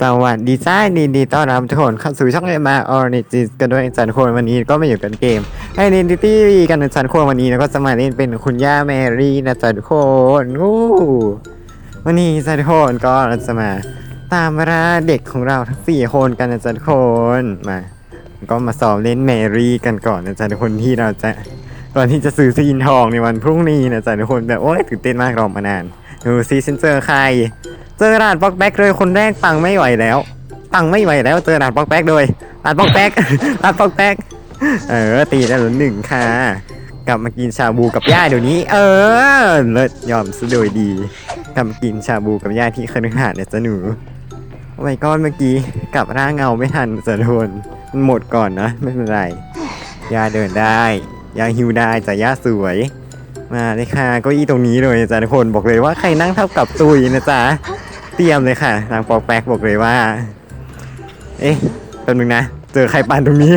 สวัสดีจ้าดีดีต้อนรับทุกคนเข้าสู่ช่องเอ็มอาร์ออริจิกันด้วยจันโคนวันนี้ก็มาอยู่กันเกมไอเดนติตี้กันจันโคนวันนี้แล้วก็จะมาเล่นเป็นคุณย่าแมรี่นะจันโคนงูวันนี้จันโคนก็เราจะมาตามราเด็กของเราทั้งสี่คนกันนะจันโคนมาก็มาซ้อมเล่นแมรี่กันก่อนนะจันโคนที่เราจะก่อนที่จะซื้อซีนทองในวันพรุ่งนี้นะจันโคนแบบโอ้ยตื่นเต้นมากรอมานานดูซิฉันเจอใคร เจอร้านป๊อกแป๊กเลยคนแรกปังไม่ไหวแล้ว ปังไม่ไหวแล้วเจอร้านป๊อกแป๊กเลยร้านป๊อกแป๊กร้านป๊อกแป๊กเออตีได้หนึ่งค่ะ กลับมากินชาบูกับย่าเดี๋ยวนี้ เออเลิศยอมซะโดยดีกลับมากินชาบูกับย่าที่คฤหาสน์เนี่ยจ้ะหนูโอ้ยก้อนเมื่อกี้กลับร่างเงาไม่ทันจะโดนมันหมดก่อนนะไม่เป็นไรย่าเดินได้ย่าฮิวได้จ้ะย่าสวย มาเลยค่ะเก็อี้ตรงนี้เลยจ้ะทุกคนบอกเลยว่าใครนั่งเท่ากับตุยนะจ๊ะ เตรียมเลยค่ะนางปอกแป๊กบอกเลยว่า เอ๊ะแป๊บนึงนะ เจอใครปั่นตรงนี้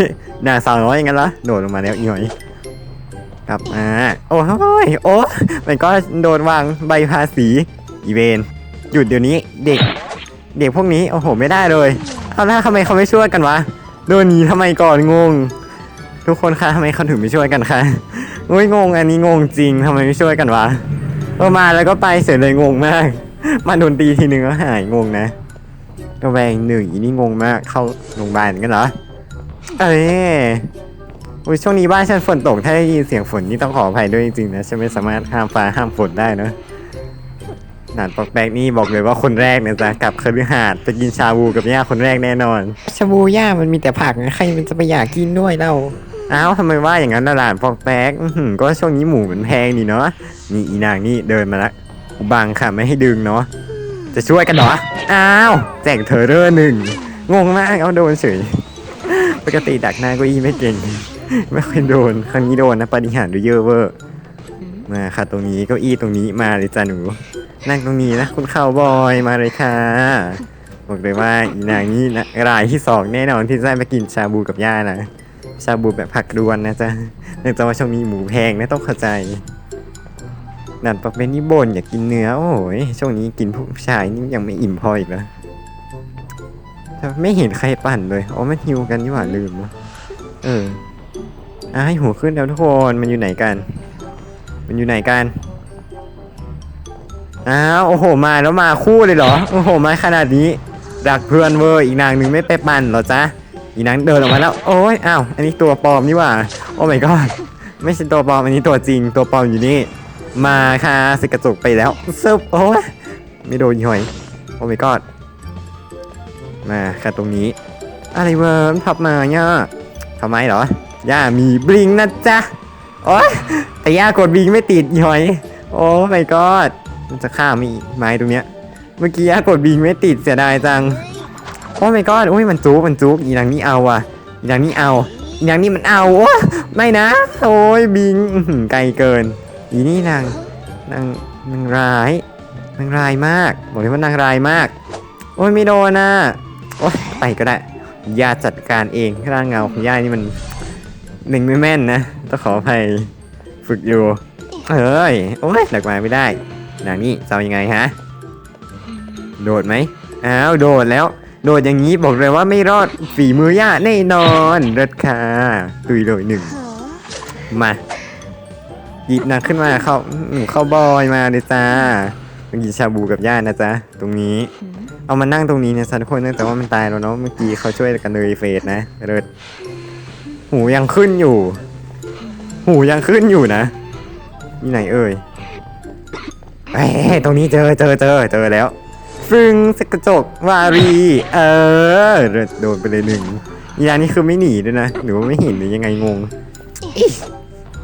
นางสาวน้อยอย่างนั้นเหรอโดดลงมาแล้วอีหน่อยกลับมาโอ้ยโอ้มันก็โดนวางใบภาษีอีเวนหยุดเดี๋ยวนี้เด็ก เด็กพวกนี้โอ้โหไม่ได้เลยเอาล่ะทำไมเขาไม่ช่วยกันวะโดนหนีทำไมก่อนงง ทุกคนคะทำไมเขาถึงไม่ช่วยกันคะโอ้ยงงอันนี้งงจริงทำไมไม่ช่วยกันวะเออมาแล้วก็ไปเสร็จเลยงงมาก มาโดนตีทีนึงก็หายงงนะกระแวงหนึ่งอีนี่งงมากเข้าโรงพยาบาลกันเหรอเอ้ยอุ้ยช่วงนี้บ้านฉันฝนตกถ้าได้ยินเสียงฝนนี่ต้องขออภัยด้วยจริงๆนะฉันไม่สามารถห้ามฟ้าห้ามฝนได้เนอะหนานปอกแปกนี่บอกเลยว่าคนแรกเนี่ยจะกลับคฤหาสน์ไปกินชาบูกับย่าคนแรกแน่นอน ชาบูย่ามันมีแต่ผักนะใครมันจะไปอยากกินด้วยเล่าอ้าวทำไมว่าอย่างนั้นล่ะหลานปอกแปกอื้อหือก็ช่วงนี้หมูมันแพงดีเนาะนี่อีนางนี่เดินมาละอุ บังค่ะไม่ให้ดึงเนาะจะช่วยกันเหรออ้าวแจกเธอเร่อหนึ่งงงมากเอาโดนเฉยปกติดักหน้าเก็อี้ไม่เก่งไม่ค่อยโดนครั้งนี้โดนนะปฏิหารดูเยอะเวอร์มาค่ะตรงนี้เก้าอี้ตรงนี้มาเลยจ้าหนู นั่งตรงนี้นะคุณข่าวบอยมาเลยค่ะบอกเลยว่าอีนางนี้นะรายที่สองแน่นอนที่ได้มากินชาบูกับย่านะชาบูแบบผักรวนนะจ๊ะเนื่องจากว่าช่วงนี้หมูแพงนะต้องเข้าใจ นันปักเป็นนี่บ่นอยากกินเนื้อโอ้ยช่วงนี้กินผู้ชายนี่ยังไม่อิ่มพออีกแล้วไม่เห็นใครปั่นเลยอ๋อมันฮิวกันนี่หว่าลืมวะเอออะให้หัวขึ้นแล้วทุกคนมันอยู่ไหนกัน มันอยู่ไหนกันอ้าวโอ้โหมาแล้วมาคู่เลยเหรอโอ้โหมาขนาดนี้ดักเพื่อนเวอร์อีกนางหนึ่งไม่ไปปั่นเหรอจ๊ะอีนางเดินออกมาแล้ว โอ้ยอ้าวอันนี้ตัวปลอมนี่หว่า โอ้ my god ไม่ใช่ตัวปลอมอันนี้ตัวจริงตัวปลอมอยู่นี่ มาค่ะสกกระจกไปแล้วซึบโอ้ยไม่โดนอีหอยโอ้ my god มาค่ะตรงนี้ อะไรเวิร์มพับมาเนี่ยทำไมเหรอย่ามีบลิงนะจ๊ะโอ้ยแต่ย่ากดบลิงไม่ติดอีหอยโอ้ my god มันจะฆ่ามีไม้ตรงเนี้ย เมื่อกี้ย่ากดบลิงไม่ติดเสียดายจังโอ้ my god โอ้ยมันจุกมันจุกอีนางนี้เอาอะอีนางนี้เอาอีนางนี้มันเอาโอ้ไม่นะ โอ้ยบิงไกลเกิน อีนี่นางนางนางร้ายนางร้ายมากบอกเลยว่านางร้ายมาก โอ้ยไม่โดนนะโอ้ยไปก็ได้ย่าจัดการเองร่างเงาของย่านี่มันหนึ่งไม่แม่นนะต้องขออภัยฝึกอยู่เอ้ยโอ้ยหลักมาไม่ได้นางนี่จะยังไงฮะโดดไหมอ้าวโดดแล้ว โดดอย่างนี้บอกเลยว่าไม่รอดฝีมือย่าแน่นอนเลิศค่ะตุยเลยหนึ่งมา หยิบนางขึ้นมาเข้าอืมเข้าบอยมาเลยจ้ามากินชาบูกับย่านะจ๊ะตรงนี้ เอามานั่งตรงนี้เนี่ยสันคนเนื่องจากว่ามันตายแล้วเนาะเมื่อกี้เขาช่วยกันเลยเฟสนะเลิศหูยังขึ้นอยู่ หูยังขึ้นอยู่นะนี่ไหนเอ่ยเอ้ยตรงนี้เจอเจอเจอเจอแล้วฟึงสกระจกวารี เออโดนไปเลยหนึ่งยานี่คือไม่หนีด้วยนะหรือว่าไม่เห็นหรือยังไงงง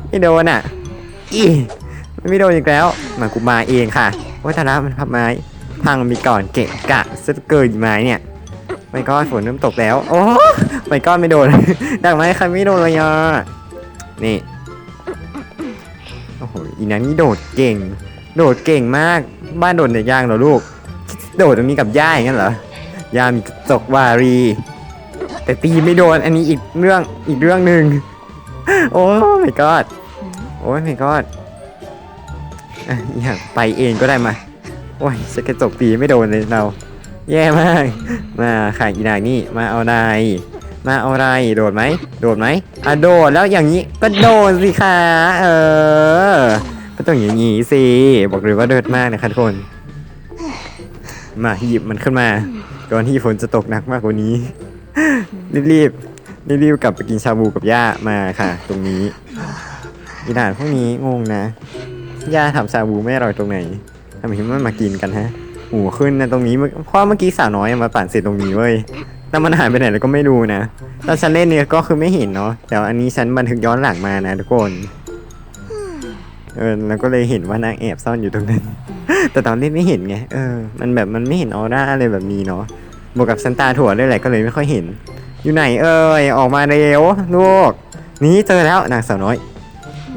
ไม่โดนอะ อีไม่โดนอีกแล้วมากูมาเองค่ะว่าธนามันพับไม้พังมีก่อนเกะกะซะเกินไม้เนี่ยไม่ก็ฝนเริ่มตกแล้ว โอ้ไม่ก็ไม่โดนดักไม้ใครไม่โดนเลยอะนี่โอ้โหอีนั้นนี่โดดเก่ง โดดเก่งมาก บ้านโดดเด็กยางเหรอลูก โดดตรงนี้กับย่าอย่างนั้นเหรอย่ามีกระจกวารี แต่ตีไม่โดนอันนี้อีกเรื่องอีกเรื่องหนึ่งโอ้ไม่กอด โอ้ยไม่กอดอะอยากไปเองก็ได้มา โอ้ยสกกระจกตีไม่โดนเลยเรา แย่มาก มาค่ะอีนางนี่ มาเอาอะไรมาเอาอะไร โดดไหม โดดไหมอะโดดแล้วอย่างนี้ก็โดดสิคะเออ ก็ต้องอย่างนี้สิ บอกเลยว่าเดิดมากนะคะทุกคน มาหยิบมันขึ้นมา ก่อนที่ฝนจะตกหนักมากกว่านี้ รีบๆรีบๆกลับไปกินชาบูกับย่ามาค่ะ ตรงนี้ อีด่านพวกนี้งงนะย่าทำชาบูไม่อร่อยตรงไหนทำไมถึงไม่มากินกันฮะหูขึ้นนะตรงนี้เพราะเมื่อกี้สาวน้อยมาปั่นเสร็จตรงนี้เว้ยแล้วมันหายไปไหนแล้วก็ไม่รู้นะตอนฉันเล่นเนี่ยก็คือไม่เห็นเนาะแต่อันนี้ฉันบันทึกย้อนหลังมานะทุกคนเออแล้วก็เลยเห็นว่านางแอบซ่อนอยู่ตรงนั้น แต่ตอนเล่นไม่เห็นไงเออ มันแบบมันไม่เห็นออร่าอะไรแบบนี้เนาะบวกกับฉันตาถั่วด้วยแหละก็เลยไม่ค่อยเห็น อยู่ไหนเอ่ยออกมาเร็วลูกนี่เจอแล้วนางสาวน้อย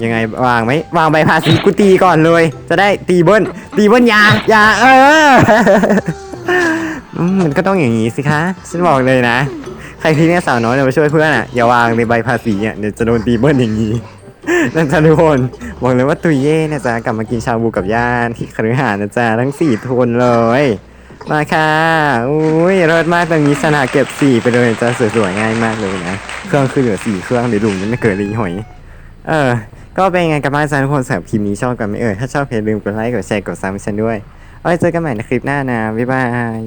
ยังไงวางไหมวางใบภาษีกูตีก่อนเลย จะได้ตีเบิ้ลตีเบิ้ลยาอยาเออมันก็ต้องอย่างนี้สิคะฉันบอกเลยนะ ใครที่เนี่ยสาวน้อยเนี่ยมาช่วยเพื่อนอะอย่าวางในใบภาษีอะเดี๋ยวจะโดนตีเบิ้ลอย่างนี้นั่นจ้ะทุกคนบอกเลยว่าตุยเย่นะจ๊ะกลับมากินชาบูกับย่านที่คฤหาสน์นะจ๊ะทั้งสี่คนเลยมาค่ะอุ้ยเลิศมากตรงนี้ชนะเก็บสี่ไปเลยจะสวยๆง่ายมากเลยนะ เครื่องคือเหลือสี่เครื่องเดี๋ยวลุงยังไม่เกิดรีหอย เออ ก็เป็นไงกันบ้างจ๊ะทุกคนสำหรับคลิปนี้ชอบกันไหมเอ่ยถ้าชอบอย่าลืมกดไลค์กดแชร์กดซับให้ฉันด้วยเอาไว้เจอกันใหม่ในคลิปหน้านะบ๊ายบาย